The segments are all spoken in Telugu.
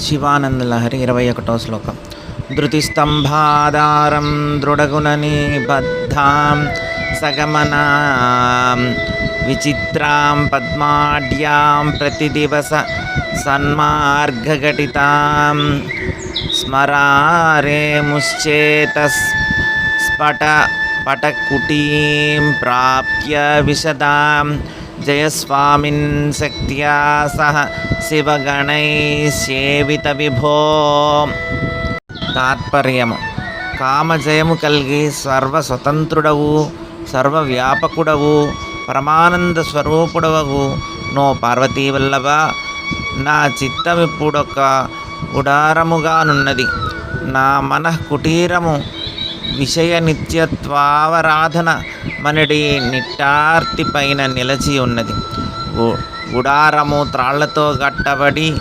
శివానంద లహరి ఇరవై ఒకటో శ్లోకం. ధృతిస్తంభాధారం దృఢగుణనిబద్ధాం సగమనాం విచిత్రాం పద్మాఢ్యాం ప్రతిదివస సన్మార్గఘటితాం స్మరారే ముశ్చేతస్ స్ఫట పటకుటీం ప్రాప్య విశదాం జయస్వామిన్ శక్త్యా సహ శివగణై సేవిత విభో తాత్పర్యము కామజయము కలిగి సర్వ స్వతంత్రుడవు సర్వవ్యాపకుడవు పరమానంద స్వరూపుడవవు నో పార్వతీవల్లవ నా చిత్తమిప్పుడొక ఉడారముగానున్నది నా మనః కుటీరము విషయ నిత్యత్వావరాధన మనడి నిట్టార్తి పైన నిలచి ఉన్నది. గు- గుడారము త్రాళ్ళతో గట్టబడి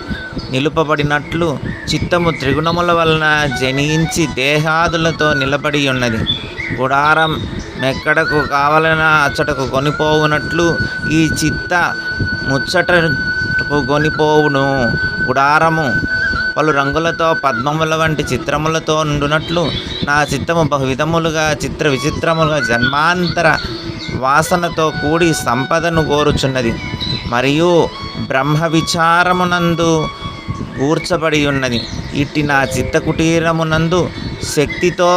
నిలుపబడినట్లు చిత్తము త్రిగుణముల వలన జనించి దేహాదులతో నిలబడి ఉన్నది. గుడారం మెక్కడకు కావలన అచ్చటకు కొనిపోవునట్లు ఈ చిత్త ముచ్చటకు కొనిపోవును. గుడారము పలు రంగులతో పద్మముల వంటి చిత్రములతో ఉండునట్లు నా చిత్తము బహువిధములుగా చిత్ర విచిత్రములుగా జన్మాంతర వాసనతో కూడి సంపదను కోరుచున్నది మరియు బ్రహ్మ విచారమునందు కూర్చబడి ఉన్నది. ఇట్టి నా చిత్త కుటీరమునందు శక్తితో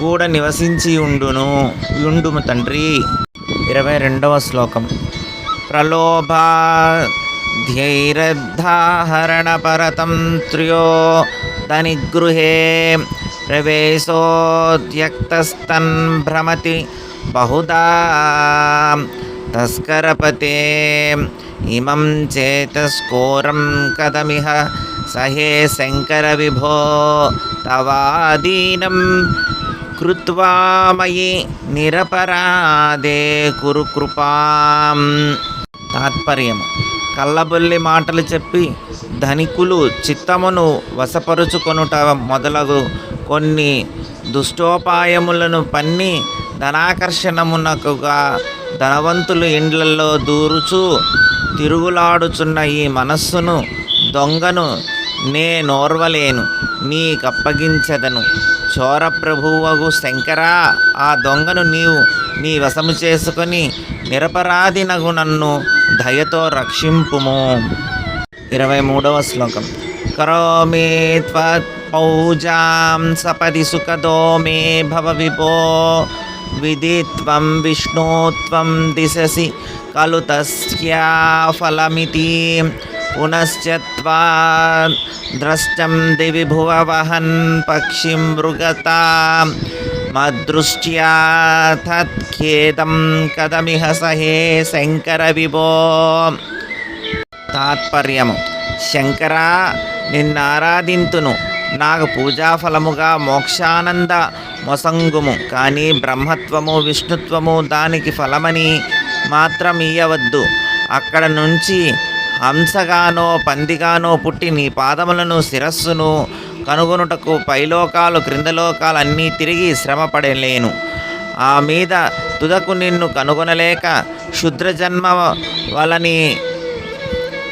కూడా నివసించి ఉండును ఉండుము తండ్రి. ఇరవై రెండవ శ్లోకం. ప్రలోభ ధైరద్ధాహరణపరతంత్ర్యో దనిగృహే ప్రవేశోద్యక్తస్తన్ భ్రమతి బహుదా తస్కరపతే ఇమం చేతస్కోరం కదమిహ సహే శంకర విభో తవాదీనం కృత్వా మయి నిరపరాధే కురు కృపాం తాత్పర్యం కళ్ళబొల్లి మాటలు చెప్పి ధనికులు చిత్తమును వశపరుచుకొనుట మొదలగు కొన్ని దుష్టోపాయములను పన్ని ధనాకర్షణమునకుగా ధనవంతులు ఇండ్లలో దూరుచు తిరుగులాడుచున్న ఈ మనస్సును దొంగను నే నోర్వలేను నీకప్పగించదను. చోర ప్రభువగు శంకరా ఆ దొంగను నీవు నీ వశము చేసుకొని నిరపరాధినగు నన్ను దయతో రక్షింపుము. ఇరవై మూడవ శ్లోకం. కరోమి త్వత్పౌజాం సపది సుఖదో మే భవ విభో. విధిత్వం విష్ణుత్వం దిశసి కలు తస్యా ఫలమితి. పునశ్చత్వా ద్రష్టం దివి భువ వహన్ పక్షి మృగతా మదృష్ట్యా తత్ఖేదం కదమిహ సహే శంకర విభో తాత్పర్యము శంకరా నిన్నారాధింతును నాకు పూజాఫలముగా మోక్షానంద మొసంగుము కానీ బ్రహ్మత్వము విష్ణుత్వము దానికి ఫలమని మాత్రం ఇయ్యవద్దు అక్కడ నుంచి హంసగానో పందిగానో పుట్టి నీ పాదములను శిరస్సును కనుగొనుటకు పైలోకాలు క్రిందలోకాలు అన్నీ తిరిగి శ్రమపడలేను. ఆ మీద తుదకు నిన్ను కనుగొనలేక క్షుద్రజన్మ వలని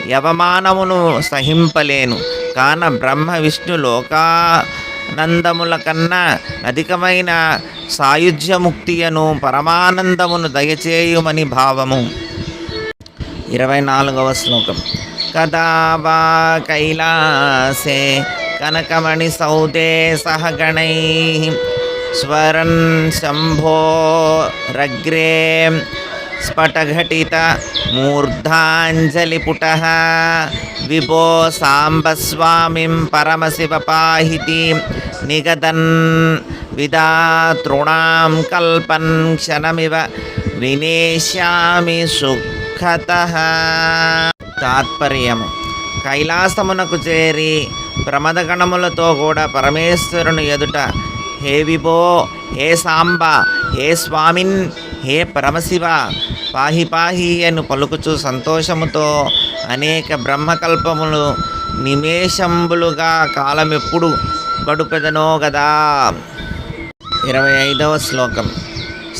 యవమానమును సహింపలేను. కాన బ్రహ్మ విష్ణు లోకానందముల కన్నా అధికమైన సాయుధ్యముక్తియను పరమానందమును దయచేయుమని భావము. ఇరవై నాలుగవ శ్లోకం. కదా వా కైలాసే కనకమణి సౌదే సహగణై స్వరన్ శంభో రగ్రే స్ఫటఘటిత మూర్ధాంజలిపుట విభో సాంబస్వామిం పరమశివ పాహితి నిగదన్ విదాతృణాం కల్పన్ క్షణమివ వినేష్యామి కథ తాత్పర్యము. కైలాసమునకు చేరి ప్రమదగణములతో కూడా పరమేశ్వరుని ఎదుట హే విభో హే సాంబ హే స్వామిన్ హే పరమశివ పాహి పాహి అని పలుకుచు సంతోషముతో అనేక బ్రహ్మకల్పములు నిమేషంబులుగా కాలమెప్పుడు గడుపెదనో గదా. ఇరవై ఐదవ శ్లోకం.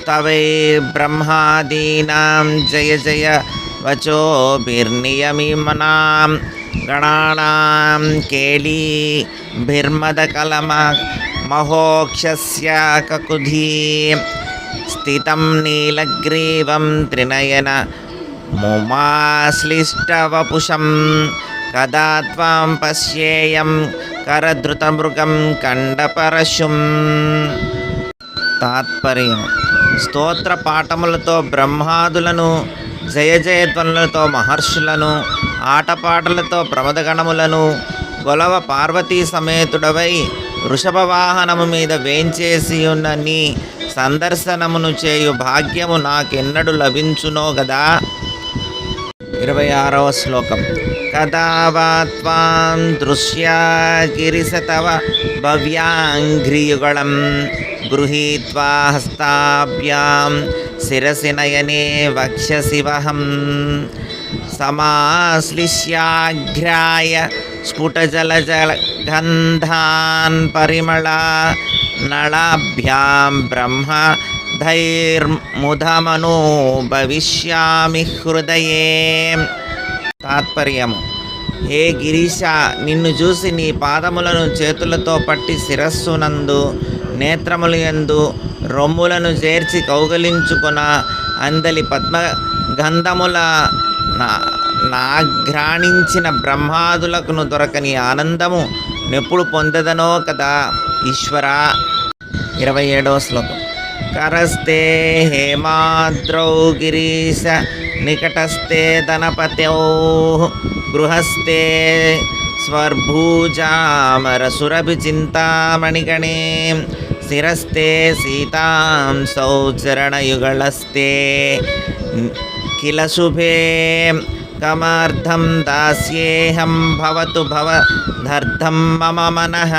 तवै ब्रह्मादीनां जय जय वचोभिर्नियमिमनां गणानां केलीभिर्मदकलमहोक्षस्य ककुधी स्थितं नीलग्रीवं त्रिनयन मुमाश्लिष्टवपुषं कदा त्वां पश्येयं करधृतमृगं कण्डपरशुं तात्पर्यम्। స్తోత్ర పాఠములతో బ్రహ్మాదులను జయ జయధ్వనులతో మహర్షులను ఆటపాటలతో ప్రమదగణములను గొలవ పార్వతీ సమేతుడవై వృషభ వాహనము మీద వేంచేసి ఉన్న నీ సందర్శనమును చేయు భాగ్యము నాకెన్నడు లభించునో గదా? ఇరవై ఆరవ శ్లోకం. కదా వా దృశ్యా గిరిసతవ భవ్యాంఘ్రియుగళం గృహీత్వా హస్తాభ్యాం శిరసి నయనే వక్షశివహం వహం సమాశ్లిష్యాఘ్రాయ స్ఫుటజలజల గంధాన్ పరిమళ నళాభ్యాం బ్రహ్మ ధైర్ముధమను భవిష్యామి హృదయే. తాత్పర్యము. ఏ గిరీశ నిన్ను చూసి నీ పాదములను చేతులతో పట్టి శిరస్సునందు నేత్రములు యందు రొమ్ములను చేర్చి కౌగలించుకున్న అందలి పద్మ గంధముల నా నాఘ్రాణించిన బ్రహ్మాదులకును దొరకని ఆనందము నెప్పుడు పొందదనో కదా ఈశ్వర? ఇరవై ఏడవ శ్లోకం. కరస్తే హేమాద్రౌ గిరీశ నికటస్తే ధనపత్యౌ గృహస్థే స్వర్భూజామరసురభి చింతామణిగణే శిరస్తే సీతాం సౌచరణయుగళస్తే కిల శుభే కమార్థం దాస్యేహం భవతు భవధర్థం మమ మనః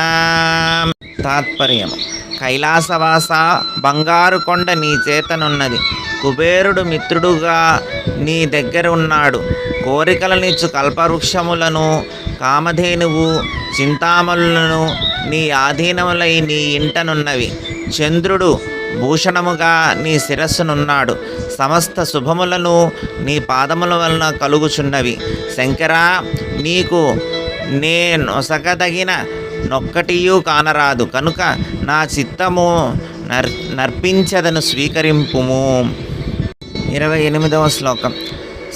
తాత్పర్యము కైలాసవాస బంగారు కొండ నీ చేతనున్నది. కుబేరుడు మిత్రుడుగా నీ దగ్గర ఉన్నాడు కోరికలనిచ్చు కల్పవృక్షములను కామధేనువు చింతామణులను నీ ఆధీనములై నీ ఇంటనున్నవి. చంద్రుడు భూషణముగా నీ శిరస్సునున్నాడు. సమస్త శుభములను నీ పాదముల వలన కలుగుచున్నవి. శంకరా నీకు నే నొసగదగిన నొక్కటియు కానరాదు. కనుక నా చిత్తము నర్ నర్పించదను స్వీకరింపుము. ఇరవై ఎనిమిదవ శ్లోకం.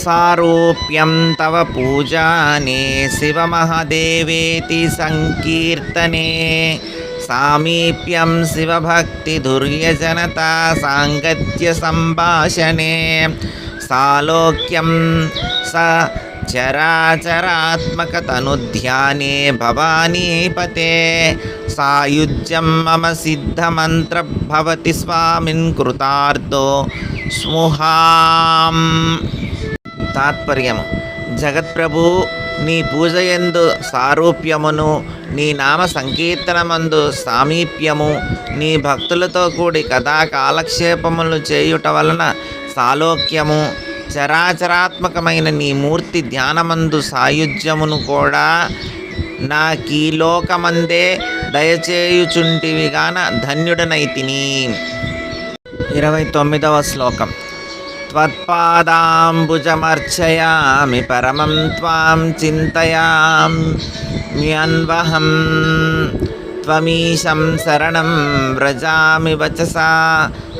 సారూప్యం తవ పూజానే శివమహదేవేతి సంకీర్తనే. సామీప్యం శివభక్తి దుర్యజనత సాంగత్య సంభాషణే. సాలోక్యం స చరాచరాత్మకతనుధ్యానే భవానీపతే. సాయుజ్యం మమ సిద్ధమంత్రభవతి స్వామిన్ కృతార్థో స్ముహాం. తాత్పర్యము. జగత్ప్రభు నీ పూజయందు సారూప్యమును నీ నామ సంకీర్తనమందు సామీప్యము నీ భక్తులతో కూడి కథా కాలక్షేపములు చేయుట వలన సాలోక్యము. చరాచరాత్మకమైన నీ మూర్తి ధ్యానమందు సాయుధ్యమును కూడా నా కీలోకమందే దయచేయుచుంటివిగాన ధన్యుడనైతిని ఇరవై తొమ్మిదవ శ్లోకం. त्वत्पादाम्बुजमर्चयामि परमं त्वां चिन्तयाम्यन्वहं त्वमीशं शरणं व्रजामि वचसा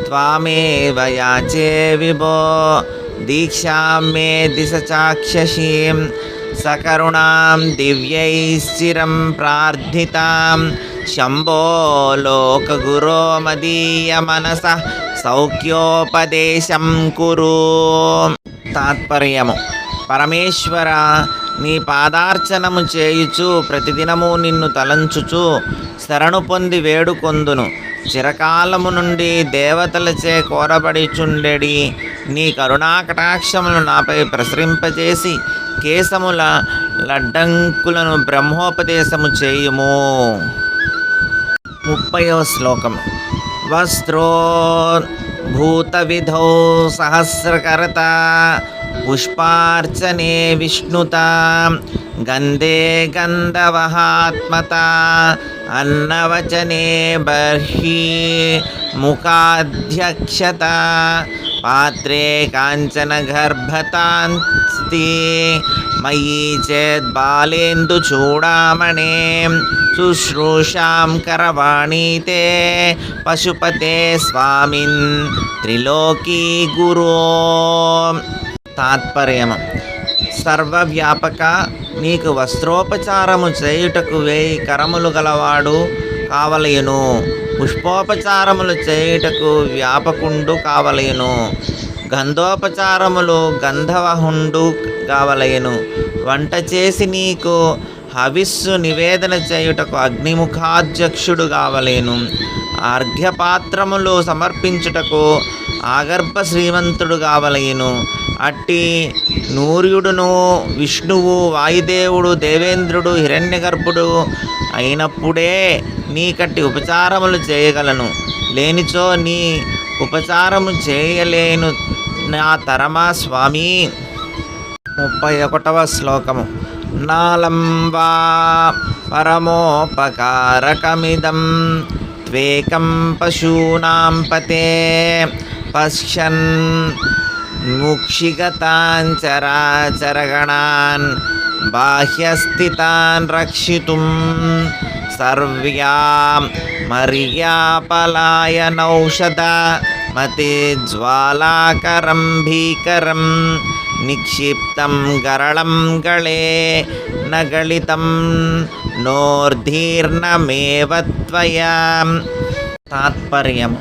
त्वामेव याचे विभो दीक्षां मे दिश चाक्षसीं सकरुणां दिव्यैश्चिरं प्रार्थितां శంభో లోకగురో మదీయ మనస సౌఖ్యోపదేశం కురు. తాత్పర్యము. పరమేశ్వర నీ పాదార్చనము చేయుచు ప్రతిదినము నిన్ను తలంచుచు శరణు పొంది వేడుకొందును. చిరకాలము నుండి దేవతలచే కోరబడిచుండెడి. నీ కరుణాకటాక్షములు నాపై ప్రసరింపజేసి కేశముల లడ్డంకులను బ్రహ్మోపదేశము చేయుము. ముప్పయో శ్లోకము వస్త్రోద్భూతవిధౌ సహస్రకరత పుష్పార్చనే విష్ణుత గంధే గంధవహాత్మత అన్నవచనే బర్హి ముఖాధ్యక్షత పాత్రే కాంచన గర్భతాంస్తి మయీ చూడామణే శుశ్రూషాం కరవాణీతే పశుపతే స్వామిన్ త్రిలోకీ గురో తాత్పర్యము. సర్వవ్యాపక నీకు వస్త్రోపచారము చేయుటకు వేయి కరములు గలవాడు కావలయును. పుష్పోపచారములు చేయుటకు వ్యాపకుండు కావలేను. గంధోపచారములు గంధవహుండు కావలేను. వంట చేసి నీకు హవిస్సు నివేదన చేయుటకు అగ్నిముఖాధ్యక్షుడు కావలేను. అర్ఘ్యపాత్రములు సమర్పించుటకు ఆగర్భ శ్రీమంతుడు కావలయును అట్టి నూర్యుడును విష్ణువు వాయుదేవుడు దేవేంద్రుడు హిరణ్యగర్భుడు అయినప్పుడే నీకట్టి ఉపచారములు చేయగలను. లేనిచో నీ ఉపచారము చేయలేను నా తరమా స్వామి. ముప్పై ఒకటవ శ్లోకము. నాలంబా పరమోపకారకమిదం త్వేకం పశూనాం పతే పశ్యన్ ముక్షిగతాన్ చరాచరగణాన్ బాహ్యస్థితాన్ రక్షితుం సర్వ్యాం మర్యాపలాయనౌషధ మతి జ్వాలాకరం భీకరం నిక్షిప్తం గరళం గళే నగళితం నోర్ధీర్ణమేవ త్వయా. తాత్పర్యం.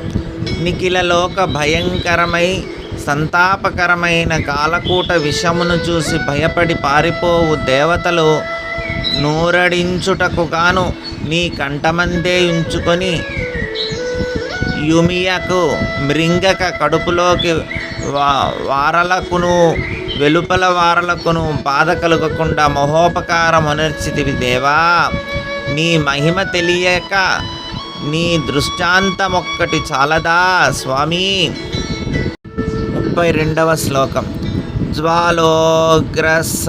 నిఖిలలోక భయంకరమై సంతాపకరమైన కాలకూట విషమును చూసి భయపడి పారిపోవు దేవతలు. నూరడించుటకు గాను నీ కంఠమందే ఉంచుకొని యుమియకు మృంగక కడుపులోకి వా వారలకును వెలుపల వారలకును బాధ కలగకుండా మహోపకారం అనర్చితివి దేవా. నీ మహిమ తెలియక నీ దృష్టాంతమొక్కటి చాలదా స్వామి. ముప్పై రెండవ శ్లోకం. జ్వాలోగ్రస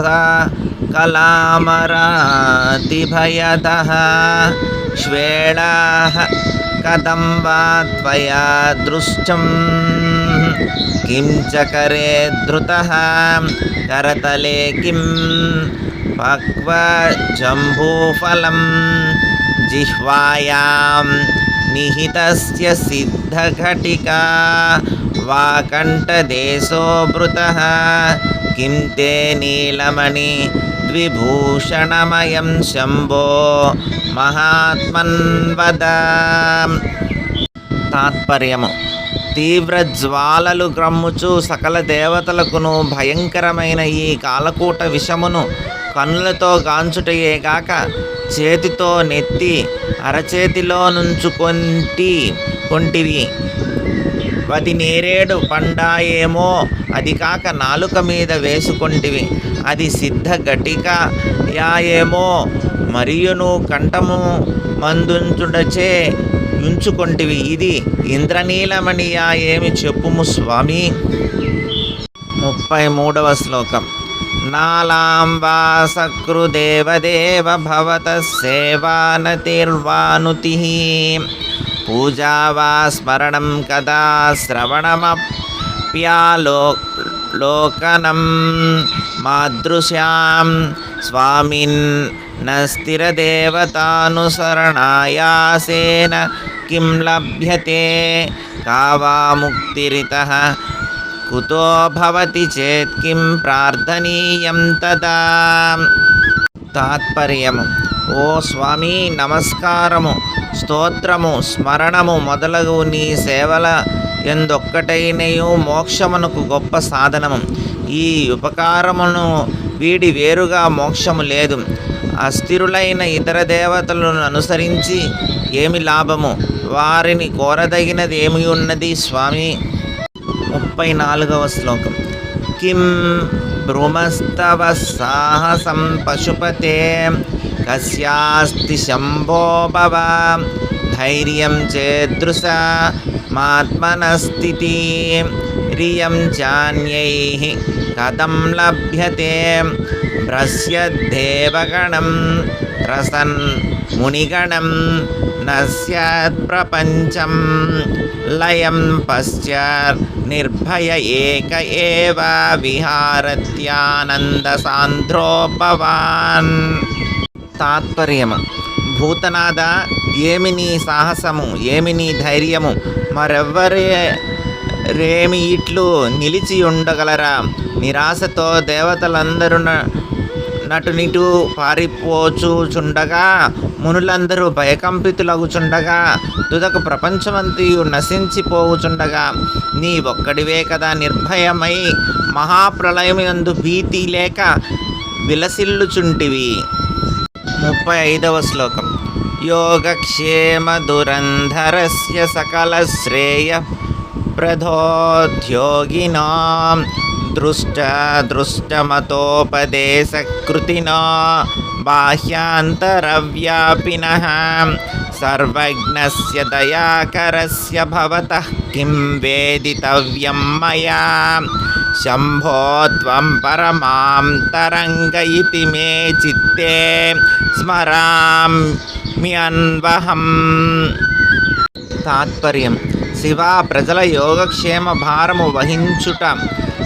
కలామరాతిభయద శ్వేళా కథం వా త్వయా దృష్టం కిం చ ధృత? కరతలే కిం? పక్వజంబూఫలం జిహ్వాయాం నిహితస్య సిద్ధఘటికా వాకంఠదేశోభృతः किं ते నీలమణి ద్విభూషణమయం శంభో మహాత్మన్వద తాత్పర్యము. తీవ్ర జ్వాలలు గ్రమ్ముచు సకల దేవతలకును భయంకరమైన ఈ కాలకూట విషమును కన్నులతో గాంచుటయేగాక చేతితో నెత్తి అరచేతిలో నుంచుకొంటి కొంటివి. అది నేరేడు పండాయేమో. అది కాక నాలుక మీద వేసుకొంటివి అది సిద్ధ గటిక యాయేమో. మరియును కంఠము మందుంచుడచే ఉంచుకొంటివి ఇది ఇంద్రనీలమణియా ఏమి చెప్పుము స్వామి. ముప్పై మూడవ శ్లోకం. నాలాం వా సకృదేవదేవ భవత సేవానతిర్వానుతి. పూజా వా స్మరణం కదా శ్రవణమప్యాలో లోకనం మాదృశ్యాం స్వామిన్ న స్థిరదేవతానుసరణాయాసేన కిం లభ్యతే కా వా ముక్తిరితః కుతో భవతి చేత్ కిం ప్రార్థనీయం తదా తాత్పర్యము ఓ స్వామి నమస్కారము స్తోత్రము స్మరణము మొదలగు నీ సేవల ఎందొక్కటైనయు మోక్షమునకు గొప్ప సాధనము. ఈ ఉపకారమును వీడి వేరుగా మోక్షము లేదు. అస్థిరులైన ఇతర దేవతలను అనుసరించి ఏమి లాభము? వారిని కోరదగినది ఏమి ఉన్నది స్వామి? ముప్పై నాలుగవ శ్లోకం. కిం भ्रूमस्तव साहस पशुपते। कस्यास्ति धैर्य चेदृश धैर्यं चेदृशा कदम रियं चान्यैः कथं लभ्यते। भ्रस्यद्देवगणं न सपंचम लय पश्चात् నిర్భయ ఏక ఏవ విహారత్యానంద సాంద్రో భవాన్ తాత్పర్యము. భూతనాథ ఏమి నీ సాహసము ఏమి నీ ధైర్యము మరెవ్వరే రేమి ఇట్లు నిలిచి ఉండగలరా? నిరాశతో దేవతలందరూ నటునిటు పారిపోచుచుండగా మునులందరూ భయకంపితులగుచుండగా తుదకు ప్రపంచమంతయు నశించిపోవుచుండగా నీ ఒక్కడివే కదా నిర్భయమై మహాప్రళయమందు భీతి లేక విలసిల్లుచుంటివి. ముప్పై ఐదవ శ్లోకం. యోగక్షేమ దురంధరస్య సకల శ్రేయ ప్రధోద్యోగినాం దృష్ట దృష్టమతోపదేశకృతినా బాహ్యాంతరవ్యాపిన సర్వజ్ఞస్య దయాకరస్య భవతః కిం వేదితవ్యం మయా శంభో త్వం పరమాం తరంగ ఇతి మే చిత్తే స్మరామ్యన్వహం తాత్పర్యం శివ ప్రజల యోగక్షేమ భారము వహించుట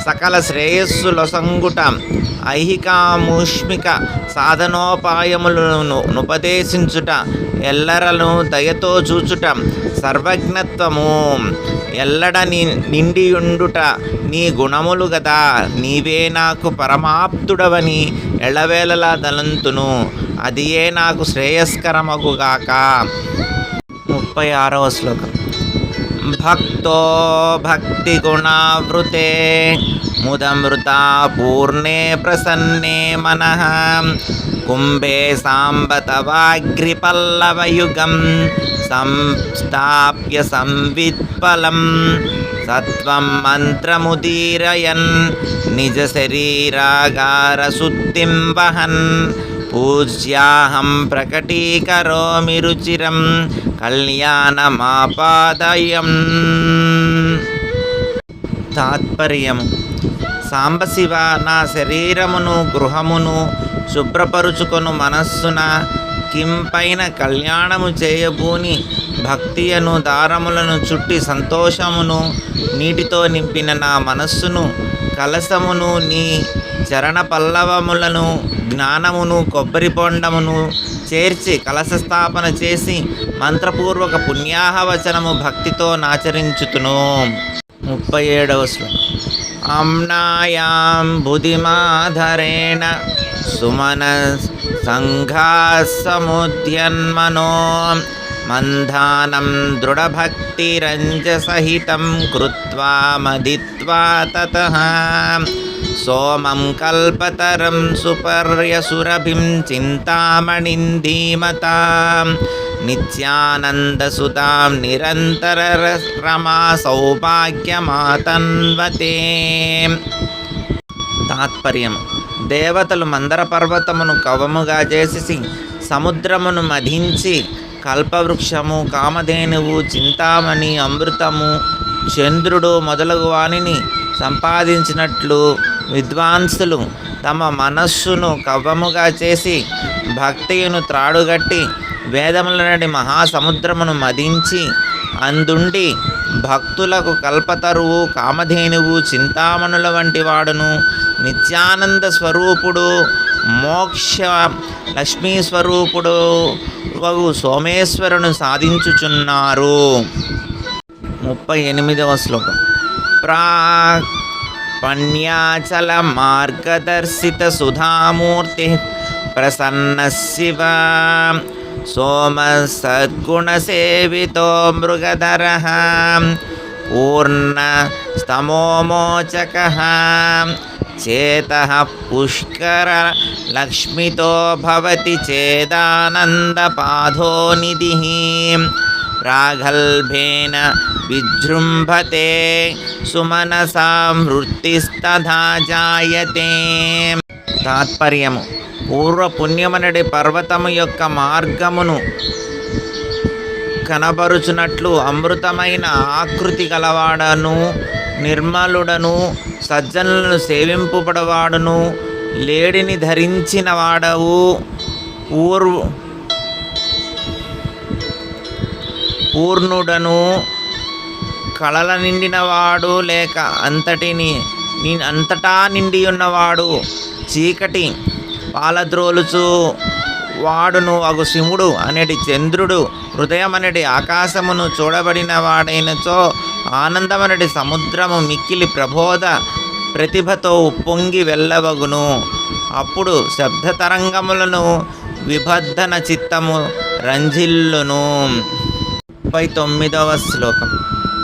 సకల శ్రేయస్సులొసంగుట ఐహికాముష్మిక సాధనోపాయములను ఉపదేశించుట ఎల్లరను దయతో చూచుట సర్వజ్ఞత్వము ఎల్లడ ని నిండియుండుట నీ గుణములు గదా నీవే నాకు పరమాప్తుడవని ఎళ్ళవేళలా దలంతును. అదియే నాకు శ్రేయస్కరమగుగాక. ముప్పై ఆరవ శ్లోకం. భక్తో భక్తి గుణావృతే ముదమృతా పూర్ణే ప్రసన్నే మన కుంభే సాంబతవాగ్రిపల్లవయుగం సంస్థాప్య సంవిత్పలం సత్వం మంత్రముదీరయన్ నిజ శరీరాగారశుద్ధిం వహన్ పూజ్యాహం ప్రకటీకరోమి రుచిరం కళ్యాణమాపాదయం తాత్పర్యము సాంబశివ నా శరీరమును గృహమును శుభ్రపరుచుకొను మనస్సున కింపైన కళ్యాణము చేయబూని భక్తియను దారములను చుట్టి సంతోషమును నీటితో నింపిన నా మనస్సును కలసమును నీ చరణ పల్లవములను జ్ఞానమును కొబ్బరి బొండమును చేర్చి కలశస్థాపన చేసి మంత్రపూర్వక పుణ్యాహవచనము భక్తితో నాచరించుతును. ముప్పై ఏడవ శ్లోకం. అమ్నాయాం బుధిమాధరేణ సుమన సంఘాసముద్యన్మనో మంధానం దృఢభక్తిరంజసహితం కృత్వా మదిత్వా తత. సోమం కల్పతరం సుపర్యసురభిం చింతామణిం ధీమతాం. నిత్యానందసుతాం నిరంతర రమా సౌభాగ్యమాతన్వతే. తాత్పర్యం. దేవతలు మందర పర్వతమును కవముగా చేసి సముద్రమును మధించి కల్పవృక్షము కామధేనువు చింతామణి అమృతము చంద్రుడు మొదలగు వానిని సంపాదించినట్లు విద్వాంసులు తమ మనస్సును కవ్వముగా చేసి భక్తియును త్రాడుగట్టి వేదములనడి మహాసముద్రమును మదించి అందుండి భక్తులకు కల్పతరువు కామధేనువు చింతామణుల వంటి వాడును. నిత్యానంద స్వరూపుడు మోక్ష లక్ష్మీ స్వరూపుడు వగు సోమేశ్వరును సాధించుచున్నారు. ముప్పై ఎనిమిదవ శ్లోకం. ప్రా पण्याचलमार्गदर्शितसुधामूर्तिः प्रसन्न शिव सोमः सद्गुणसेवितो मृगधरः। पूर्णस्तमोमोचकः। चेतः पुष्करलक्ष्मितो भवति चेदानन्दपाधो निधि రాగల్భేన విజృంభతే సుమనసా వృత్తిస్తథా జాయతే తాత్పర్యము. పూర్వపుణ్యమనడి పర్వతము యొక్క మార్గమును కనబరుచునట్లు అమృతమైన ఆకృతి గలవాడను నిర్మలుడను సజ్జనులను సేవింపుబడవాడును లేడిని ధరించిన వాడవు పూర్వ పూర్ణుడను కళల నిండినవాడు లేక అంతటిని అంతటా నిండి ఉన్నవాడు చీకటి పాలద్రోలుచు వాడును అగు శివుడు అనేటి చంద్రుడు హృదయం అనేటి ఆకాశమును చూడబడిన వాడైనచో ఆనందమనటి సముద్రము మిక్కిలి ప్రబోధ ప్రతిభతో ఉప్పొంగి వెళ్ళవగును. అప్పుడు శబ్ద తరంగములను విభద్ధన చిత్తము రంజిల్లును. ముప్పై తొమ్మిదవ శ్లోకం.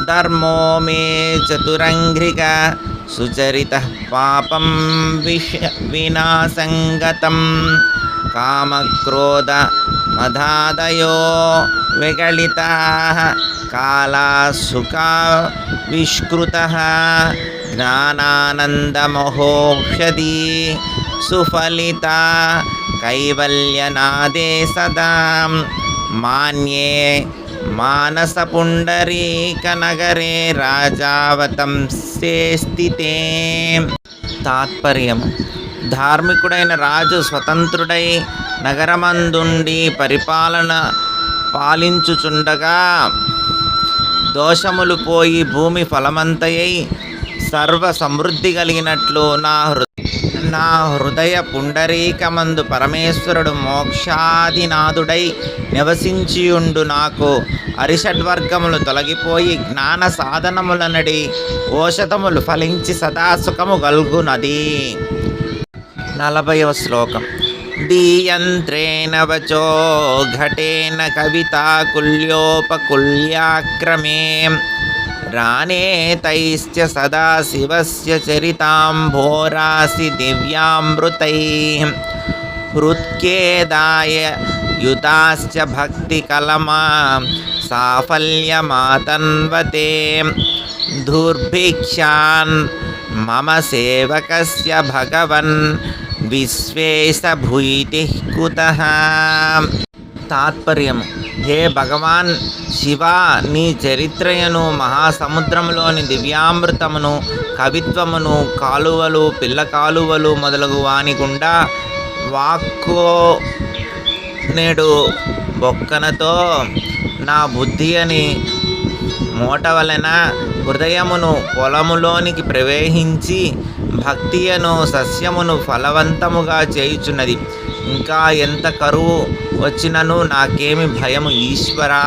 ధర్మో మే చతురంఘ్రిక సుచరిత పాపం విష వినాసంగతం కామక్రోధ మదాదయో విగళిత. కాలా సుఖ విష్కృత. జ్ఞానానందమహోషధి సుఫలిత. కైవల్యనాదే సదా. మాన్యే మానసపుండరీకనగరే రాజావతంసే స్థితే తాత్పర్యం ధార్మికుడైన రాజు స్వతంత్రుడై నగరమందుండి పరిపాలన పాలించుచుండగా దోషములు పోయి భూమి ఫలమంతయై సర్వ సమృద్ధి కలిగినట్లు నా నా హృదయ పుండరీకమందు పరమేశ్వరుడు మోక్షాదినాథుడై నివసించియుండు నాకు. అరిషడ్వర్గములు తొలగిపోయి జ్ఞాన సాధనములనడి ఓషధములు ఫలించి సదాసుఖము గల్గునది. నలభైవ శ్లోకం. దీయంత్రేణ వచో ఘటేన కవితాకుల్యోపకుల్యాక్రమే राने तैश्च सदा शिवस्य चरिताम्भोरासि दिव्यामृतैः। हृत्केदाय युताश्च भक्तिकलमा साफल्यमातन्वते। दुर्भिक्षान् मम सेवकस्य भगवन् विश्वेश भूतिः कुतः। तात्पर्यम्। హే భగవాన్ శివ నీ చరిత్రయను మహాసముద్రంలోని దివ్యామృతమును కవిత్వమును కాలువలు పిల్ల కాలువలు మొదలగు వాని గుండా వాక్కో నేడు బొక్కనతో నా బుద్ధి అని మూట వలన హృదయమును పొలములోనికి ప్రవేశించి భక్తియను సస్యమును ఫలవంతముగా చేయుచున్నది. ఇంకా ఎంత కరువు వచ్చినను నాకేమి భయము ఈశ్వరా?